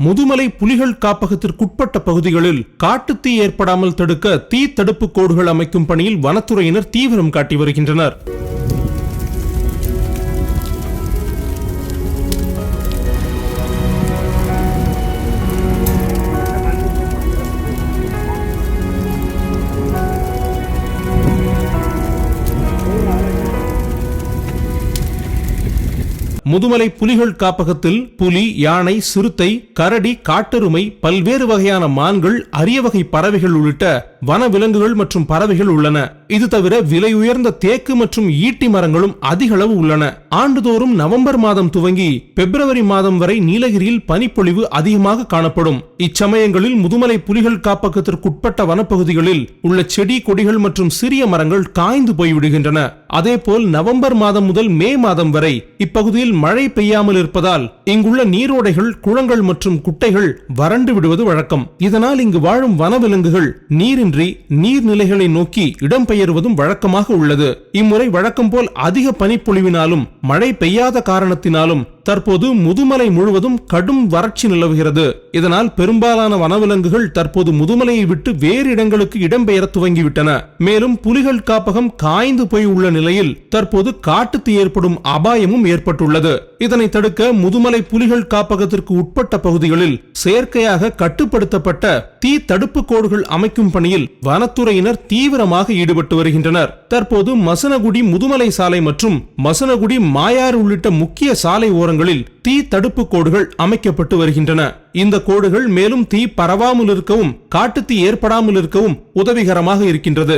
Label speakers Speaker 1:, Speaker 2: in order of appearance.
Speaker 1: முதுமலை புலிகள் காப்பகத்திற்குட்பட்ட பகுதிகளில் காட்டுத்தீ ஏற்படாமல் தடுக்க தீ தடுப்பு கோடுகள் அமைக்கும் பணியில் வனத்துறையினர் தீவிரம் காட்டி வருகின்றனர். முதுமலை புலிகள் காப்பகத்தில் புலி யானை சிறுத்தை கரடி காட்டெருமை பல்வேறு வகையான மான்கள் அரிய வகை பறவைகள் உள்ளிட்ட வன விலங்குகள் மற்றும் பறவைகள் உள்ளன. இது தவிர விலை உயர்ந்த தேக்கு மற்றும் ஈட்டி மரங்களும் அதிக அளவு உள்ளன. ஆண்டுதோறும் நவம்பர் மாதம் துவங்கி பிப்ரவரி மாதம் வரை நீலகிரியில் பனிப்பொழிவு அதிகமாக காணப்படும். இச்சமயங்களில் முதுமலை புலிகள் காப்பகத்திற்குட்பட்ட வனப்பகுதிகளில் உள்ள செடி கொடிகள் மற்றும் சிறிய மரங்கள் காய்ந்து போய்விடுகின்றன. அதேபோல் நவம்பர் மாதம் முதல் மே மாதம் வரை இப்பகுதியில் மழை பெய்யாமல் இருப்பதால் இங்குள்ள நீரோடைகள் குளங்கள் மற்றும் குட்டைகள் வறண்டு விடுவது வழக்கம். இதனால் இங்கு வாழும் வனவிலங்குகள் நீரின்றி நீர்நிலைகளை நோக்கி இடம்பெயர்வதும் வழக்கமாக உள்ளது. இம்முறை வழக்கம் போல் அதிக பனிப்பொழிவினாலும் மழை பெய்யாத காரணத்தினாலும் தற்போது முதுமலை முழுவதும் கடும் வறட்சி நிலவுகிறது. இதனால் பெரும்பாலான வனவிலங்குகள் தற்போது முதுமலையை விட்டு வேறு இடங்களுக்கு இடம்பெயர துவங்கிவிட்டன. மேலும் புலிகள் காப்பகம் காய்ந்து போய் உள்ள நிலையில் தற்போது காட்டுத்து ஏற்படும் அபாயமும் ஏற்பட்டுள்ளது. இதனை தடுக்க முதுமலை புலிகள் காப்பகத்திற்கு உட்பட்ட பகுதிகளில் செயற்கையாக கட்டுப்படுத்தப்பட்ட தீ தடுப்பு கோடுகள் அமைக்கும் பணியில் வனத்துறையினர் தீவிரமாக ஈடுபட்டு வருகின்றனர். தற்போது மசனகுடி முதுமலை சாலை மற்றும் மசனகுடி மாயாறு உள்ளிட்ட முக்கிய சாலை ஓரங்கள் ஓரங்களில் தீ தடுப்பு கோடுகள் அமைக்கப்பட்டு வருகின்றன. இந்த கோடுகள் மேலும் தீ பரவாமல் இருக்கவும் காட்டுத்தீ ஏற்படாமல் இருக்கவும் உதவிகரமாக இருக்கின்றது.